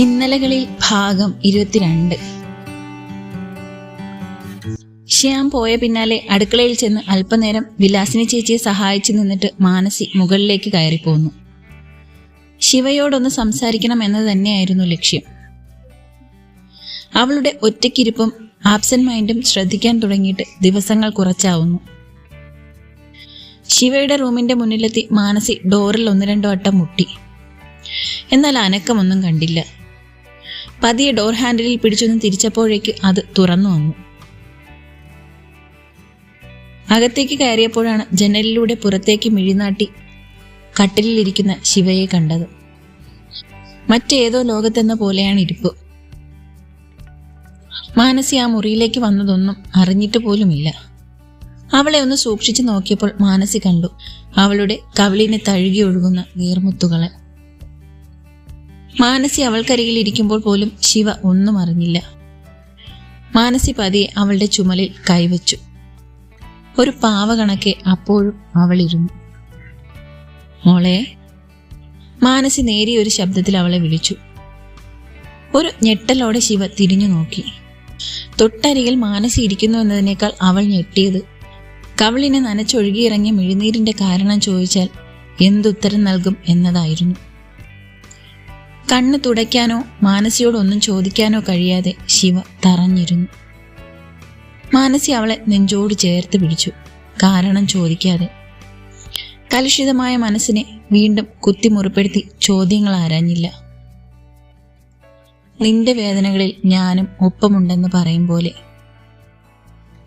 ഇന്നലകളിൽ ഭാഗം ഇരുപത്തിരണ്ട്. ശ്യാം പോയ പിന്നാലെ അടുക്കളയിൽ ചെന്ന് അല്പനേരം വിലാസിനി ചേച്ചിയെ സഹായിച്ചു നിന്നിട്ട് മാനസി മുകളിലേക്ക് കയറിപ്പോന്നു. ശിവയോടൊന്ന് സംസാരിക്കണം എന്ന് തന്നെയായിരുന്നു ലക്ഷ്യം. അവളുടെ ഒറ്റയ്ക്കിരിപ്പും ആബ്സെന്റ് മൈൻഡും ശ്രദ്ധിക്കാൻ തുടങ്ങിയിട്ട് ദിവസങ്ങൾ കുറച്ചാവുന്നു. ശിവയുടെ റൂമിന്റെ മുന്നിലെത്തി മാനസി ഡോറിൽ ഒന്ന് രണ്ടോ വട്ടം മുട്ടി. എന്നാൽ അനക്കമൊന്നും കണ്ടില്ല. പതിയെ ഡോർ ഹാൻഡിലിൽ പിടിച്ചൊന്ന് തിരിച്ചപ്പോഴേക്ക് അത് തുറന്നു വന്നു. അകത്തേക്ക് കയറിയപ്പോഴാണ് ജനലിലൂടെ പുറത്തേക്ക് മിഴിനാട്ടി കട്ടിലിരിക്കുന്ന ശിവയെ കണ്ടത്. മറ്റേതോ ലോകത്തെന്ന പോലെയാണ് ഇരിപ്പ്. മാനസി ആ മുറിയിലേക്ക് വന്നതൊന്നും അറിഞ്ഞിട്ട് പോലുമില്ല. അവളെ ഒന്ന് സൂക്ഷിച്ചു നോക്കിയപ്പോൾ മാനസി കണ്ടു അവളുടെ കവിളിനെ തഴുകി ഒഴുകുന്ന നീർമുത്തുകളെ മാനസി അവൾക്കരികിൽ ഇരിക്കുമ്പോൾ പോലും ശിവ ഒന്നും അറിഞ്ഞില്ല. മാനസി പതിയെ അവളുടെ ചുമലിൽ കൈവച്ചു. ഒരു പാവ കണക്കെ അപ്പോഴും അവളിരുന്നു. മോളെ മാനസി നേരിയ ഒരു ശബ്ദത്തിൽ അവളെ വിളിച്ചു. ഒരു ഞെട്ടലോടെ ശിവ തിരിഞ്ഞു നോക്കി. തൊട്ടരികിൽ മാനസി ഇരിക്കുന്നു എന്നതിനേക്കാൾ അവൾ ഞെട്ടിയത്. കവളിനെ നനച്ചൊഴുകിയിറങ്ങിയ മിഴുനീരിന്റെ കാരണം ചോദിച്ചാൽ എന്തുത്തരം നൽകും എന്നതായിരുന്നു. കണ്ണ് തുടയ്ക്കാനോ മാനസിയോടൊന്നും ചോദിക്കാനോ കഴിയാതെ ശിവ തറഞ്ഞിരുന്നു. മാനസി അവളെ നെഞ്ചോട് ചേർത്ത് പിടിച്ചു. കാരണം ചോദിക്കാതെ. കലുഷിതമായ മനസ്സിനെ വീണ്ടും കുത്തിമുറിപ്പെടുത്തി ചോദ്യങ്ങൾ ആരാഞ്ഞില്ല. നിന്റെ വേദനകളിൽ ഞാനും ഒപ്പമുണ്ടെന്ന് പറയും പോലെ.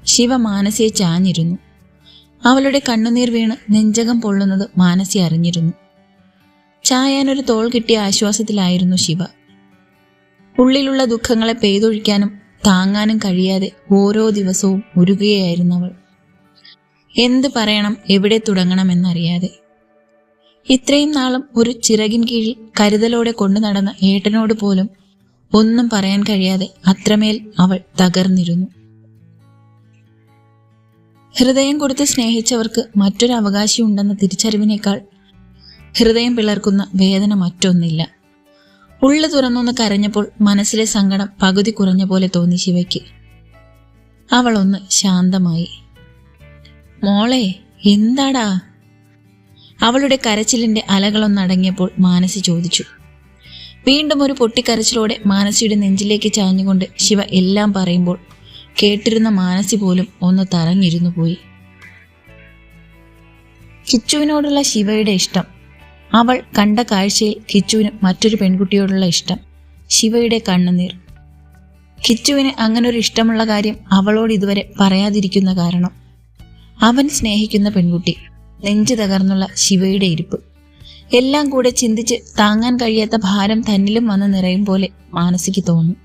ശിവ മാനസിയെ ചാഞ്ഞിരുന്നു. അവളുടെ കണ്ണുനീർ വീണ് നെഞ്ചകം പൊള്ളുന്നത് മാനസി അറിഞ്ഞിരുന്നു. ചായാനൊരു തോൾ കിട്ടിയ ആശ്വാസത്തിലായിരുന്നു ശിവ. ഉള്ളിലുള്ള ദുഃഖങ്ങളെ പെയ്തൊഴിക്കാനും താങ്ങാനും കഴിയാതെ ഓരോ ദിവസവും ഉരുകുകയായിരുന്നു അവൾ. എന്ത് പറയണം എവിടെ തുടങ്ങണമെന്നറിയാതെ ഇത്രയും നാളും ഒരു ചിറകിൻ കീഴിൽ കരുതലോടെ കൊണ്ടു നടന്ന ഏട്ടനോട് പോലും ഒന്നും പറയാൻ കഴിയാതെ അത്രമേൽ അവൾ തകർന്നിരുന്നു. ഹൃദയം കൊടുത്ത് സ്നേഹിച്ചവർക്ക് മറ്റൊരു അവകാശിയുണ്ടെന്ന തിരിച്ചറിവിനേക്കാൾ ഹൃദയം പിളർക്കുന്ന വേദന മറ്റൊന്നില്ല. ഉള്ളു തുറന്നൊന്ന് കരഞ്ഞപ്പോൾ മനസ്സിലെ സങ്കടം പകുതി കുറഞ്ഞ പോലെ തോന്നി ശിവയ്ക്ക്. അവൾ ഒന്ന് ശാന്തമായി. മോളെ എന്താടാ? അവളുടെ കരച്ചിലിന്റെ അലകളൊന്നടങ്ങിയപ്പോൾ മാനസി ചോദിച്ചു. വീണ്ടും ഒരു പൊട്ടിക്കരച്ചിലോടെ മാനസിയുടെ നെഞ്ചിലേക്ക് ചാഞ്ഞുകൊണ്ട് ശിവ എല്ലാം പറയുമ്പോൾ കേട്ടിരുന്ന മാനസി പോലും ഒന്ന് തറഞ്ഞിരുന്നു പോയി. കിച്ചുവിനോടുള്ള ശിവയുടെ ഇഷ്ടം അവൾ കണ്ട കാഴ്ചയിൽ കിച്ചുവിന് മറ്റൊരു പെൺകുട്ടിയോടുള്ള ഇഷ്ടം ശിവയുടെ കണ്ണുനീർ. കിച്ചുവിന് അങ്ങനൊരു ഇഷ്ടമുള്ള കാര്യം അവളോട് ഇതുവരെ പറയാതിരിക്കുന്ന കാരണം അവൻ സ്നേഹിക്കുന്ന പെൺകുട്ടി നെഞ്ചു തകർന്നുള്ള ശിവയുടെ ഇരിപ്പ്. എല്ലാം കൂടെ ചിന്തിച്ച് താങ്ങാൻ കഴിയാത്ത ഭാരം തന്നിലും വന്ന് നിറയും പോലെ മാനസിക്ക് തോന്നി.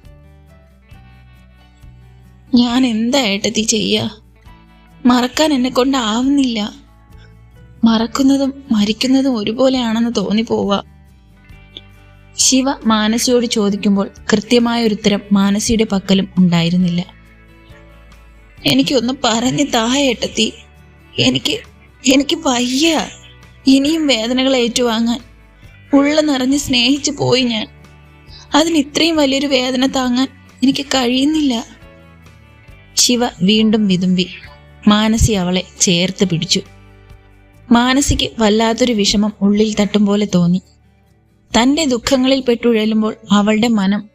ഞാൻ എന്താ ചെയ്യാ? മറക്കാൻ എന്നെ കൊണ്ടാവുന്നില്ല മറക്കുന്നതും മരിക്കുന്നതും ഒരുപോലെയാണെന്ന് തോന്നി പോവുക ശിവ മാനസിയോട് ചോദിക്കുമ്പോൾ കൃത്യമായ ഉത്തരം മാനസിയുടെ പക്കലും ഉണ്ടായിരുന്നില്ല. എനിക്കൊന്ന് പറഞ്ഞു തായേട്ടത്തി എനിക്ക് എനിക്ക് വയ്യ. ഇനിയും വേദനകൾ ഏറ്റുവാങ്ങാൻ. ഉള്ള നിറഞ്ഞ് സ്നേഹിച്ചു പോയി ഞാൻ. അതിന് ഇത്രയും വലിയൊരു വേദന താങ്ങാൻ എനിക്ക് കഴിയുന്നില്ല. ശിവ വീണ്ടും വിതുമ്പി മാനസി അവളെ ചേർത്ത് പിടിച്ചു. മാനസിക്ക് വല്ലാത്തൊരു വിഷമം ഉള്ളിൽ തട്ടും പോലെ തോന്നി. തന്റെ ദുഃഖങ്ങളിൽ പെട്ടുഴലുമ്പോൾ അവളുടെ മനം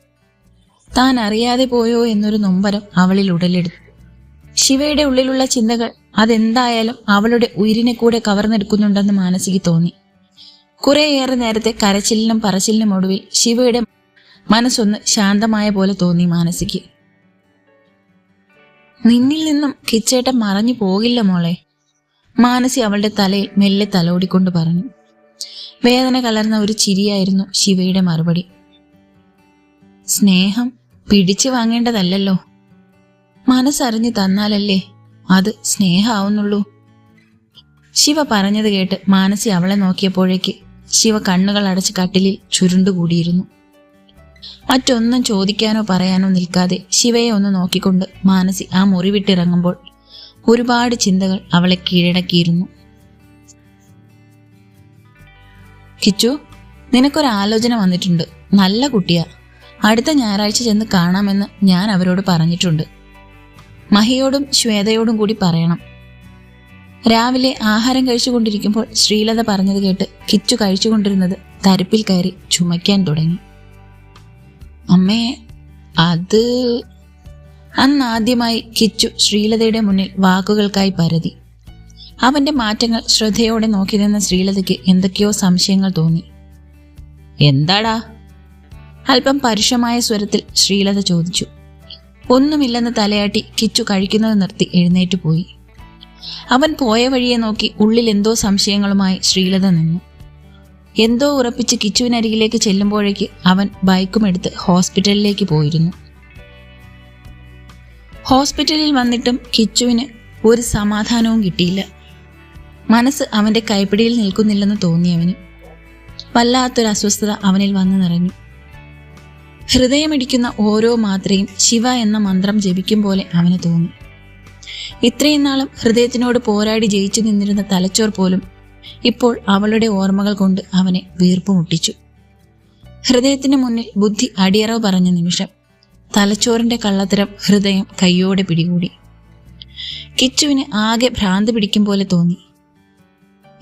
താൻ അറിയാതെ പോയോ എന്നൊരു നൊമ്പരം അവളിൽ ഉടലെടുത്തു. ശിവയുടെ ഉള്ളിലുള്ള ചിന്തകൾ അതെന്തായാലും അവളുടെ ഉയിരിനെ കൂടെ കവർന്നെടുക്കുന്നുണ്ടെന്ന് മാനസിക്ക് തോന്നി. കുറേയേറെ നേരത്തെ കരച്ചിലിനും പറച്ചിലിനും ഒടുവിൽ ശിവയുടെ മനസ്സൊന്ന് ശാന്തമായ പോലെ തോന്നി മാനസിക്ക് നിന്നിൽ നിന്നും കിച്ചേട്ടൻ മറഞ്ഞു പോകില്ല മോളെ. മാനസി അവളുടെ തലയിൽ മെല്ലെ തലോടിക്കൊണ്ട് പറഞ്ഞു. വേദന കലർന്ന ഒരു ചിരിയായിരുന്നു ശിവയുടെ മറുപടി. സ്നേഹം പിടിച്ചു വാങ്ങേണ്ടതല്ലല്ലോ. മനസ്സറിഞ്ഞു തന്നാലല്ലേ അത് സ്നേഹമാവുന്നുള്ളൂ ശിവ പറഞ്ഞത് കേട്ട് മാനസി അവളെ നോക്കിയപ്പോഴേക്ക് ശിവ കണ്ണുകൾ അടച്ച് കട്ടിലിൽ ചുരുണ്ടുകൂടിയിരുന്നു. മറ്റൊന്നും ചോദിക്കാനോ പറയാനോ നിൽക്കാതെ ശിവയെ ഒന്ന് നോക്കിക്കൊണ്ട് മാനസി ആ മുറി വിട്ടിറങ്ങുമ്പോൾ ഒരുപാട് ചിന്തകൾ അവളെ കീഴടക്കിയിരുന്നു. കിച്ചു നിനക്കൊരു ആലോചന വന്നിട്ടുണ്ട്. നല്ല കുട്ടിയാ. അടുത്ത ഞായറാഴ്ച ചെന്ന് കാണാമെന്ന് ഞാൻ അവരോട് പറഞ്ഞിട്ടുണ്ട്. മഹിയോടും ശ്വേതയോടും കൂടി പറയണം. രാവിലെ ആഹാരം കഴിച്ചുകൊണ്ടിരിക്കുമ്പോൾ ശ്രീലത പറഞ്ഞത് കേട്ട് കിച്ചു കഴിച്ചുകൊണ്ടിരുന്നത് തരിപ്പിൽ കയറി ചുമയ്ക്കാൻ തുടങ്ങി. അമ്മേ അത് അന്ന് ആദ്യമായി കിച്ചു ശ്രീലതയുടെ മുന്നിൽ വാക്കുകൾക്കായി പരതി. അവന്റെ മാറ്റങ്ങൾ ശ്രദ്ധയോടെ നോക്കി നിന്ന ശ്രീലതയ്ക്ക് എന്തൊക്കെയോ സംശയങ്ങൾ തോന്നി. എന്താടാ? അല്പം പരുഷമായ സ്വരത്തിൽ ശ്രീലത ചോദിച്ചു. ഒന്നുമില്ലെന്ന് തലയാട്ടി കിച്ചു കഴിക്കുന്നത് നിർത്തി എഴുന്നേറ്റ് പോയി. അവൻ പോയ വഴിയെ നോക്കി ഉള്ളിൽ എന്തോ സംശയങ്ങളുമായി ശ്രീലത നിന്നു. എന്തോ ഉറപ്പിച്ച് കിച്ചുവിനരികിലേക്ക് ചെല്ലുമ്പോഴേക്ക് അവൻ ബൈക്കും എടുത്ത് ഹോസ്പിറ്റലിലേക്ക് പോയിരുന്നു. ഹോസ്പിറ്റലിൽ വന്നിട്ടും കിച്ചുവിന് ഒരു സമാധാനവും കിട്ടിയില്ല. മനസ്സ് അവന്റെ കൈപ്പിടിയിൽ നിൽക്കുന്നില്ലെന്ന് തോന്നിയവന് വല്ലാത്തൊരു അസ്വസ്ഥത അവനിൽ വന്നു നിറഞ്ഞു. ഹൃദയമിടിക്കുന്ന ഓരോ മാത്രയും ശിവ എന്ന മന്ത്രം ജപിക്കും പോലെ അവന് തോന്നി. ഇത്രയും നാളും ഹൃദയത്തിനോട് പോരാടി ജയിച്ചു നിന്നിരുന്ന തലച്ചോർ പോലും ഇപ്പോൾ അവളുടെ ഓർമ്മകൾ കൊണ്ട് അവനെ വീർപ്പ് മുട്ടിച്ചു ഹൃദയത്തിന് മുന്നിൽ ബുദ്ധി അടിയറവ് പറഞ്ഞ നിമിഷം തലച്ചോറിന്റെ കള്ളത്തരം ഹൃദയം കയ്യോടെ പിടികൂടി. കിച്ചുവിന് ആകെ ഭ്രാന്ത് പിടിക്കും പോലെ തോന്നി.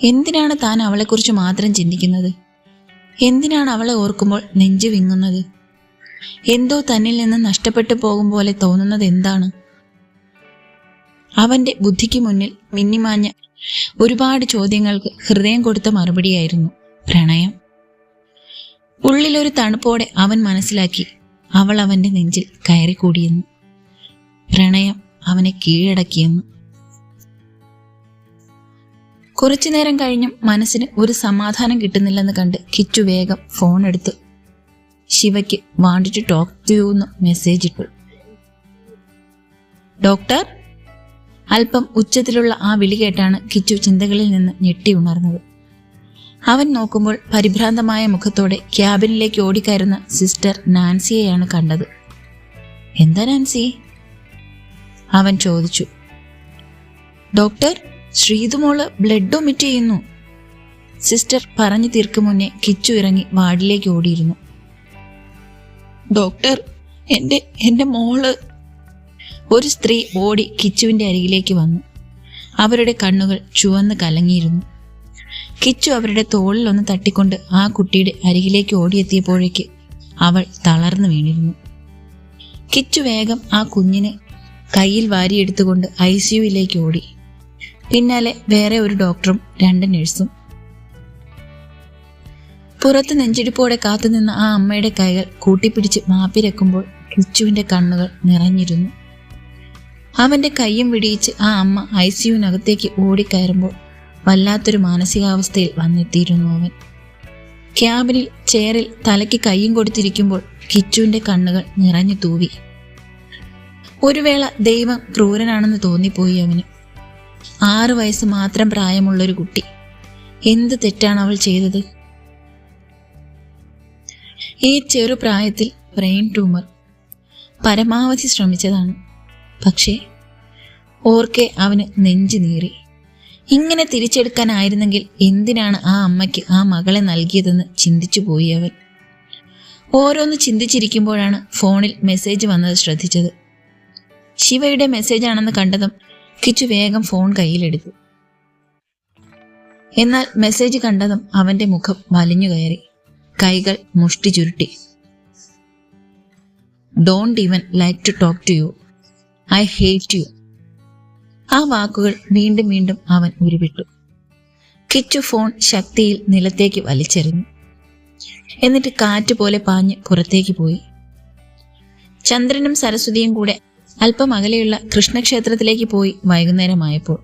എന്തിനാണ് താൻ അവളെക്കുറിച്ച് മാത്രം ചിന്തിക്കുന്നത്? എന്തിനാണ് അവളെ ഓർക്കുമ്പോൾ നെഞ്ചു വിങ്ങുന്നത്? എന്തോ തന്നിൽ നിന്ന് നഷ്ടപ്പെട്ടു പോകും പോലെ തോന്നുന്നത് എന്താണ്? അവന്റെ ബുദ്ധിക്ക് മുന്നിൽ മിന്നിമാഞ്ഞ ഒരുപാട് ചോദ്യങ്ങൾക്ക് ഹൃദയം കൊടുത്ത മറുപടിയായിരുന്നു പ്രണയം. ഉള്ളിലൊരു തണുപ്പോടെ അവൻ മനസ്സിലാക്കി അവൾ അവന്റെ നെഞ്ചിൽ കയറിക്കൂടിയെന്നു. പ്രണയം അവനെ കീഴടക്കിയെന്ന്. കുറച്ചു നേരം കഴിഞ്ഞും മനസ്സിന് ഒരു സമാധാനം കിട്ടുന്നില്ലെന്ന് കണ്ട് കിച്ചു വേഗം ഫോൺ എടുത്ത്. ശിവയ്ക്ക് വാണ്ടിട്ട് ടോക്ക് ടു എന്ന് മെസ്സേജ് ഇട്ടു. ഡോക്ടർ? അല്പം ഉച്ചത്തിലുള്ള ആ വിളി കേട്ടാണ് കിച്ചു ചിന്തകളിൽ നിന്ന് ഞെട്ടി ഉണർന്നത്. അവൻ നോക്കുമ്പോൾ പരിഭ്രാന്തമായ മുഖത്തോടെ ക്യാബിനിലേക്ക് ഓടിക്കയറുന്ന സിസ്റ്റർ നാൻസിയെയാണ് കണ്ടത്. എന്താ നാൻസി? അവൻ ചോദിച്ചു. ഡോക്ടർ ശ്രീതുമോൾ ബ്ലഡ് ഒമിറ്റ് ചെയ്യുന്നു. സിസ്റ്റർ പറഞ്ഞു തീർക്കും മുന്നേ കിച്ചു ഇറങ്ങി വാർഡിലേക്ക് ഓടിയിരുന്നു. ഡോക്ടർ എന്റെ എന്റെ മോൾ. ഒരു സ്ത്രീ ഓടി കിച്ചുവിന്റെ അരികിലേക്ക് വന്നു. അവരുടെ കണ്ണുകൾ ചുവന്ന് കലങ്ങിയിരുന്നു. കിച്ചു അവരുടെ തോളിൽ ഒന്ന് തട്ടിക്കൊണ്ട് ആ കുട്ടിയുടെ അരികിലേക്ക് ഓടിയെത്തിയപ്പോഴേക്ക് അവൾ തളർന്നു വീണിരുന്നു. കിച്ചു വേഗം ആ കുഞ്ഞിനെ കയ്യിൽ വാരിയെടുത്തുകൊണ്ട് ഐ സിയുയിലേക്ക് ഓടി. പിന്നാലെ വേറെ ഒരു ഡോക്ടറും രണ്ട് നഴ്സും. പുറത്ത് നെഞ്ചിടിപ്പോടെ കാത്തുനിന്ന ആ അമ്മയുടെ കൈകൾ കൂട്ടിപ്പിടിച്ച് മാപ്പിരക്കുമ്പോൾ കിച്ചുവിന്റെ കണ്ണുകൾ നിറഞ്ഞിരുന്നു. അവന്റെ കൈയും വിടിയിച്ച് ആ അമ്മ ഐ സിയുവിനകത്തേക്ക് ഓടിക്കയറുമ്പോൾ വല്ലാത്തൊരു മാനസികാവസ്ഥയിൽ വന്നെത്തിയിരുന്നു അവൻ. ക്യാബിനിൽ ചെയറിൽ തലയ്ക്ക് കൈയും കൊടുത്തിരിക്കുമ്പോൾ കിച്ചുവിന്റെ കണ്ണുകൾ നിറഞ്ഞു തൂവി. ഒരു വേള ദൈവം ക്രൂരനാണെന്ന് തോന്നിപ്പോയി അവന്. ആറു വയസ്സ് മാത്രം പ്രായമുള്ളൊരു കുട്ടി. എന്ത് തെറ്റാണ് അവൾ ചെയ്തത്? ഈ ചെറുപ്രായത്തിൽ ബ്രെയിൻ ട്യൂമർ പരമാവധി ശ്രമിച്ചതാണ്. പക്ഷേ ഓർക്കെ അവന് നെഞ്ചു നീറി. ഇങ്ങനെ തിരിച്ചെടുക്കാനായിരുന്നെങ്കിൽ എന്തിനാണ് ആ അമ്മയ്ക്ക് ആ മകളെ നൽകിയതെന്ന് ചിന്തിച്ചു പോയി അവൻ. ഓരോന്ന് ചിന്തിച്ചിരിക്കുമ്പോഴാണ് ഫോണിൽ മെസ്സേജ് വന്നത് ശ്രദ്ധിച്ചത്. ശിവയുടെ മെസ്സേജ് ആണെന്ന് കണ്ടതും കിച്ചു വേഗം ഫോൺ കയ്യിലെടുത്തു. എന്നാൽ മെസ്സേജ് കണ്ടതും അവന്റെ മുഖം വലിഞ്ഞു കയറി. കൈകൾ മുഷ്ടി ചുരുട്ടി. Don't even like to talk to you I hate you ആ വാക്കുകൾ വീണ്ടും വീണ്ടും അവൻ ഉരുവിട്ടു. കിച്ചു ഫോൺ ശക്തിയിൽ നിലത്തേക്ക് വലിച്ചെറിഞ്ഞു. എന്നിട്ട് കാറ്റ് പോലെ പാഞ്ഞ് പുറത്തേക്ക് പോയി. ചന്ദ്രനും സരസ്വതിയും കൂടെ അല്പം അകലെയുള്ള കൃഷ്ണക്ഷേത്രത്തിലേക്ക് പോയി വൈകുന്നേരമായപ്പോൾ.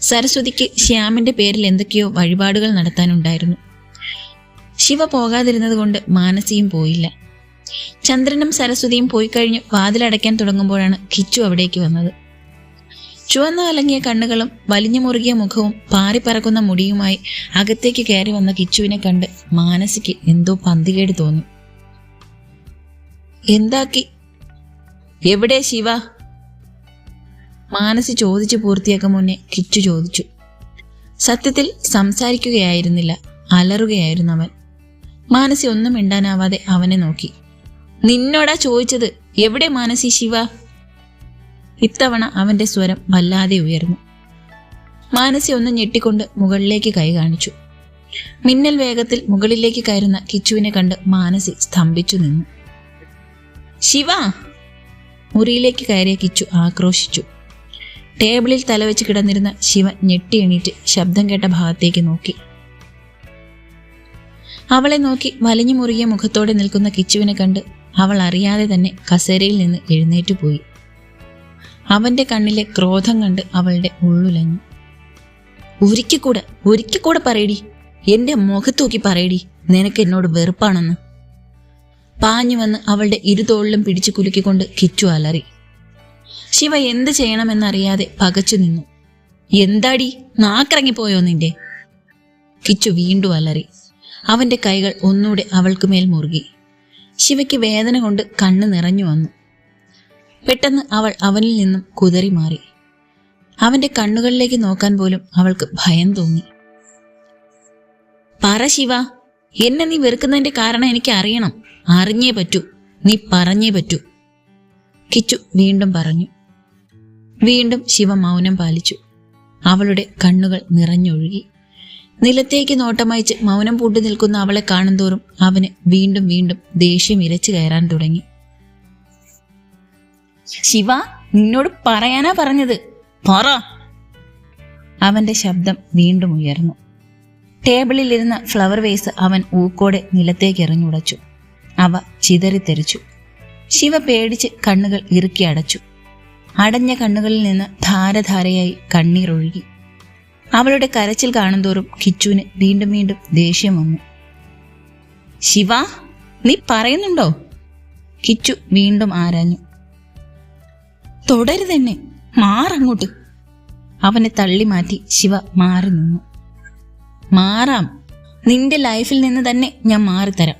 സരസ്വതിക്ക് ശ്യാമിന്റെ പേരിൽ എന്തൊക്കെയോ വഴിപാടുകൾ നടത്താനുണ്ടായിരുന്നു. ശിവ പോകാതിരുന്നത് കൊണ്ട് മാനസിയും പോയില്ല. ചന്ദ്രനും സരസ്വതിയും പോയി കഴിഞ്ഞ് വാതിലടയ്ക്കാൻ തുടങ്ങുമ്പോഴാണ് കിച്ചു അവിടേക്ക് വന്നത്. ചുവന്ന കലങ്ങിയ കണ്ണുകളും വലിഞ്ഞു മുറുകിയ മുഖവും പാറിപ്പറക്കുന്ന മുടിയുമായി അകത്തേക്ക് കയറി വന്ന കിച്ചുവിനെ കണ്ട് മാനസിക്ക് എന്തോ പന്തികേട് തോന്നി. എന്താക്കി? എവിടെ ശിവ? മാനസി ചോദിച്ചു പൂർത്തിയാക്കും മുന്നേ കിച്ചു ചോദിച്ചു. സത്യത്തിൽ സംസാരിക്കുകയായിരുന്നില്ല അലറുകയായിരുന്നു അവൻ. മാനസി ഒന്നും മിണ്ടാനാവാതെ അവനെ നോക്കി. നിന്നോടാ ചോദിച്ചത് എവിടെ മാനസി ശിവ? ഇത്തവണ അവന്റെ സ്വരം വല്ലാതെ ഉയർന്നു. മാനസി ഒന്ന് ഞെട്ടിക്കൊണ്ട് മുകളിലേക്ക് കൈ കാണിച്ചു. മിന്നൽ വേഗത്തിൽ മുകളിലേക്ക് കയറുന്ന കിച്ചുവിനെ കണ്ട് മാനസി സ്തംഭിച്ചു നിന്നു. ശിവ! മുറിയിലേക്ക് കയറിയ കിച്ചു ആക്രോശിച്ചു. ടേബിളിൽ തലവെച്ച് കിടന്നിരുന്ന ശിവ ഞെട്ടി എണീറ്റ് ശബ്ദം കേട്ട ഭാഗത്തേക്ക് നോക്കി. അവളെ നോക്കി വലിഞ്ഞു മുറിയ മുഖത്തോടെ നിൽക്കുന്ന കിച്ചുവിനെ കണ്ട് അവൾ അറിയാതെ തന്നെ കസേരയിൽ നിന്ന് എഴുന്നേറ്റ് പോയി. അവന്റെ കണ്ണിലെ ക്രോധം കണ്ട് അവളുടെ ഉള്ളുലഞ്ഞു. ഒരിക്കൂടെ ഒരിക്കൂടെ പറയടി. എന്റെ മുഖത്തൂക്കി പറയടി. നിനക്ക് എന്നോട് വെറുപ്പാണെന്ന്. പാഞ്ഞു വന്ന് അവളുടെ ഇരുതോളിലും പിടിച്ചു കുലുക്കിക്കൊണ്ട് കിച്ചു അലറി. ശിവ എന്ത് ചെയ്യണമെന്നറിയാതെ പകച്ചു നിന്നു. എന്താടി? നാക്കിറങ്ങിപ്പോയോ നിന്റെ? കിച്ചു വീണ്ടും അലറി. അവന്റെ കൈകൾ ഒന്നുകൂടെ അവൾക്കുമേൽ മുറുകി. ശിവയ്ക്ക് വേദന കൊണ്ട് കണ്ണ് നിറഞ്ഞു വന്നു. പെട്ടെന്ന് അവൾ അവനിൽ നിന്നും കുതറി മാറി. അവന്റെ കണ്ണുകളിലേക്ക് നോക്കാൻ പോലും അവൾക്ക് ഭയം തോന്നി. പറ ശിവ എന്നെ നീ വെറുക്കുന്നതിന്റെ കാരണം എനിക്ക് അറിയണം. അറിഞ്ഞേ പറ്റൂ. നീ പറഞ്ഞേ പറ്റൂ. കിച്ചു വീണ്ടും പറഞ്ഞു. വീണ്ടും ശിവ മൗനം പാലിച്ചു. അവളുടെ കണ്ണുകൾ നിറഞ്ഞൊഴുകി. നിലത്തേക്ക് നോട്ടമയച്ച് മൗനം പൂട്ടി നിൽക്കുന്ന അവളെ കാണുന്തോറും അവന് വീണ്ടും വീണ്ടും ദേഷ്യം ഇരച്ചു കയറാൻ തുടങ്ങി. ശിവ നിന്നോട് പറയാനാ പറഞ്ഞത്. പറ. അവന്റെ ശബ്ദം വീണ്ടും ഉയർന്നു. ടേബിളിലിരുന്ന ഫ്ലവർ വേസ് അവൻ ഊക്കോടെ നിലത്തേക്ക് എറിഞ്ഞുടച്ചു. അവ ചിതറിത്തെറിച്ചു ശിവ പേടിച്ച് കണ്ണുകൾ ഇറുക്കി അടച്ചു. അടഞ്ഞ കണ്ണുകളിൽ നിന്ന് ധാരധാരയായി കണ്ണീരൊഴുകി അവളുടെ കരച്ചിൽ കാണുന്തോറും കിച്ചുവിന് വീണ്ടും വീണ്ടും ദേഷ്യം വന്നു. ശിവ നീ പറയുന്നുണ്ടോ? കിച്ചു വീണ്ടും ആരാഞ്ഞു. തുടരുതെന്നെ. മാറങ്ങോട്ട്. അവനെ തള്ളി മാറ്റി ശിവ മാറി നിന്നു. മാറാം. നിന്റെ ലൈഫിൽ നിന്ന് തന്നെ ഞാൻ മാറിത്തരാം.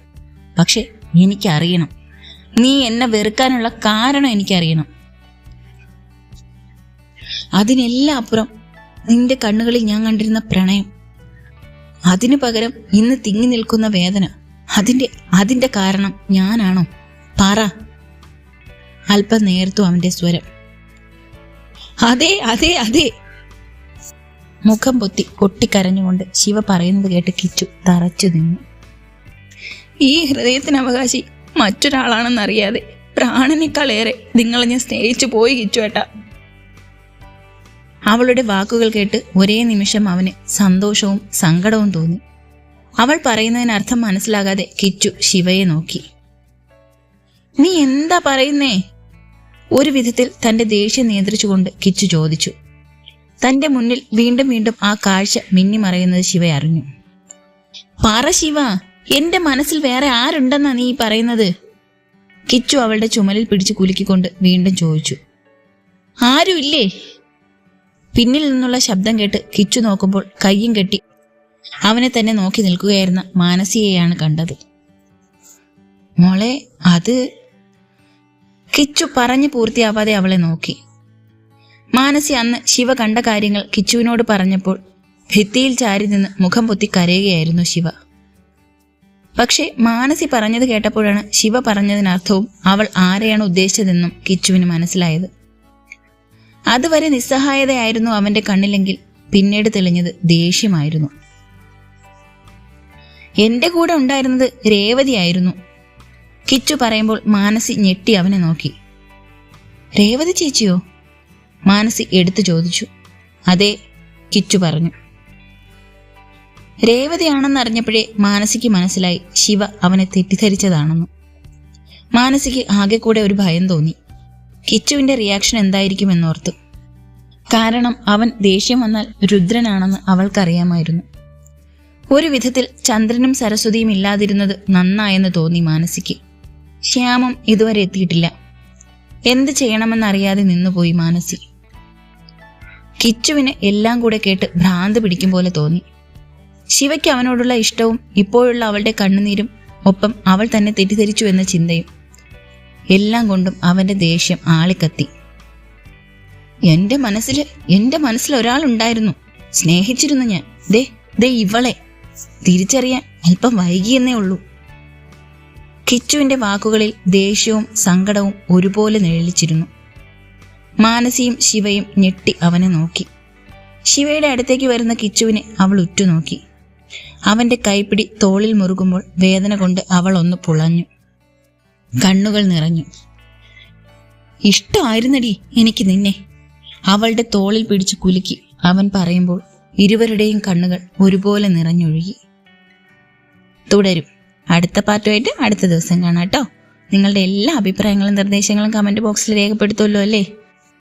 പക്ഷെ എനിക്കറിയണം. നീ എന്നെ വെറുക്കാനുള്ള കാരണം എനിക്കറിയണം. അതിനെല്ലാം അപ്പുറം നിന്റെ കണ്ണുകളിൽ ഞാൻ കണ്ടിരുന്ന പ്രണയം. അതിനു പകരം ഇന്ന് തിങ്ങി നിൽക്കുന്ന വേദന. അതിന്റെ അതിന്റെ കാരണം ഞാനാണോ? പറ. അല്പം നേർത്തു അവന്റെ സ്വരം. അതെ അതെ അതെ. മുഖം പൊത്തി പൊട്ടിക്കരഞ്ഞുകൊണ്ട് ശിവ പറയുന്നത് കേട്ട് കിച്ചു തറച്ചു നിന്നു. ഈ ഹൃദയത്തിന് അവകാശി മറ്റൊരാളാണെന്നറിയാതെ പ്രാണനേക്കാളേറെ നിങ്ങളെ ഞാൻ സ്നേഹിച്ചു പോയി കിച്ചുവേട്ട അവളുടെ വാക്കുകൾ കേട്ട് ഒരേ നിമിഷം അവന് സന്തോഷവും സങ്കടവും തോന്നി. അവൾ പറയുന്നതിന് അർത്ഥം മനസ്സിലാകാതെ കിച്ചു ശിവയെ നോക്കി. നീ എന്താ പറയുന്നേ? ഒരു വിധത്തിൽ തന്റെ ദേഷ്യം നിയന്ത്രിച്ചുകൊണ്ട് കിച്ചു ചോദിച്ചു. തന്റെ മുന്നിൽ വീണ്ടും വീണ്ടും ആ കാഴ്ച മിന്നിമറയുന്നത് ശിവ അറിഞ്ഞു. പറ ശിവ എന്റെ മനസ്സിൽ വേറെ ആരുണ്ടെന്നാ നീ പറയുന്നത്? കിച്ചു അവളുടെ ചുമലിൽ പിടിച്ചു കുലുക്കിക്കൊണ്ട് വീണ്ടും ചോദിച്ചു. ആരുമില്ലേ? പിന്നിൽ നിന്നുള്ള ശബ്ദം കേട്ട് കിച്ചു നോക്കുമ്പോൾ കയ്യും കെട്ടി അവനെ തന്നെ നോക്കി നിൽക്കുകയായിരുന്ന മാനസിയെയാണ് കണ്ടത്. മോളെ അത് കിച്ചു പറഞ്ഞു പൂർത്തിയാവാതെ അവളെ നോക്കി. മാനസി അന്ന് ശിവ കണ്ട കാര്യങ്ങൾ കിച്ചുവിനോട് പറഞ്ഞപ്പോൾ ഭിത്തിയിൽ ചാരി നിന്ന് മുഖം പൊത്തി കരയുകയായിരുന്നു ശിവ. പക്ഷേ മാനസി പറഞ്ഞത് കേട്ടപ്പോഴാണ് ശിവ പറഞ്ഞതിനർത്ഥവും അവൾ ആരെയാണ് ഉദ്ദേശിച്ചതെന്നും കിച്ചുവിന് മനസ്സിലായത്. അതുവരെ നിസ്സഹായതയായിരുന്നു അവന്റെ കണ്ണിലെങ്കിൽ പിന്നീട് തെളിഞ്ഞത് ദേഷ്യമായിരുന്നു. എന്റെ കൂടെ ഉണ്ടായിരുന്നത് രേവതിയായിരുന്നു. കിച്ചു പറയുമ്പോൾ മാനസി ഞെട്ടി അവനെ നോക്കി. രേവതി ചേച്ചിയോ? മാനസി എടുത്തു ചോദിച്ചു. അതെ കിച്ചു പറഞ്ഞു. രേവതിയാണെന്നറിഞ്ഞപ്പോഴേ മാനസിക്ക് മനസ്സിലായി ശിവ അവനെ തെറ്റിദ്ധരിച്ചതാണെന്ന്. മാനസിക്ക് ആകെ കൂടെ ഒരു ഭയം തോന്നി. കിച്ചുവിന്റെ റിയാക്ഷൻ എന്തായിരിക്കും എന്തായിരിക്കുമെന്നോർത്തു. കാരണം അവൻ ദേഷ്യം വന്നാൽ രുദ്രനാണെന്ന് അവൾക്കറിയാമായിരുന്നു. ഒരു വിധത്തിൽ ചന്ദ്രനും സരസ്വതിയും ഇല്ലാതിരുന്നത് നന്നായെന്ന് തോന്നി മാനസിക്ക്. ശ്യാമം ഇതുവരെ എത്തിയിട്ടില്ല. എന്ത് ചെയ്യണമെന്നറിയാതെ നിന്നുപോയി മാനസി. കിച്ചുവിന് എല്ലാം കൂടെ കേട്ട് ഭ്രാന്ത് പിടിക്കും പോലെ തോന്നി. ശിവയ്ക്ക് അവനോടുള്ള ഇഷ്ടവും ഇപ്പോഴുള്ള അവളുടെ കണ്ണുനീരും ഒപ്പം അവൾ തന്നെ തെറ്റിദ്ധരിച്ചു എന്ന ചിന്തയും എല്ലാം കൊണ്ടും അവന്റെ ദേഷ്യം ആളിക്കത്തി. എന്റെ മനസ്സിൽ എന്റെ മനസ്സിൽ ഒരാളുണ്ടായിരുന്നു. സ്നേഹിച്ചിരുന്നു ഞാൻ. ദേ ദേ ഇവളെ. തിരിച്ചറിയാൻ അല്പം വൈകിയെന്നേ ഉള്ളൂ. കിച്ചുവിന്റെ വാക്കുകളിൽ ദേഷ്യവും സങ്കടവും ഒരുപോലെ നിഴലിച്ചിരുന്നു. മാനസിയും ശിവയും ഞെട്ടി അവനെ നോക്കി. ശിവയുടെ അടുത്തേക്ക് വരുന്ന കിച്ചുവിനെ അവൾ ഉറ്റുനോക്കി. അവന്റെ കൈപ്പിടി തോളിൽ മുറുകുമ്പോൾ വേദന കൊണ്ട് അവൾ ഒന്ന് പുളഞ്ഞു. കണ്ണുകൾ നിറഞ്ഞു. ഇഷ്ടമായിരുന്നടി എനിക്ക് നിന്നെ അവളുടെ തോളിൽ പിടിച്ചു കുലുക്കി അവൻ പറയുമ്പോൾ ഇരുവരുടെയും കണ്ണുകൾ ഒരുപോലെ നിറഞ്ഞൊഴുകി. തുടരും അടുത്ത പാർട്ടുമായിട്ട് അടുത്ത ദിവസം കാണാം കേട്ടോ. നിങ്ങളുടെ എല്ലാ അഭിപ്രായങ്ങളും നിർദ്ദേശങ്ങളും കമന്റ് ബോക്സിൽ രേഖപ്പെടുത്തുമല്ലോ അല്ലേ?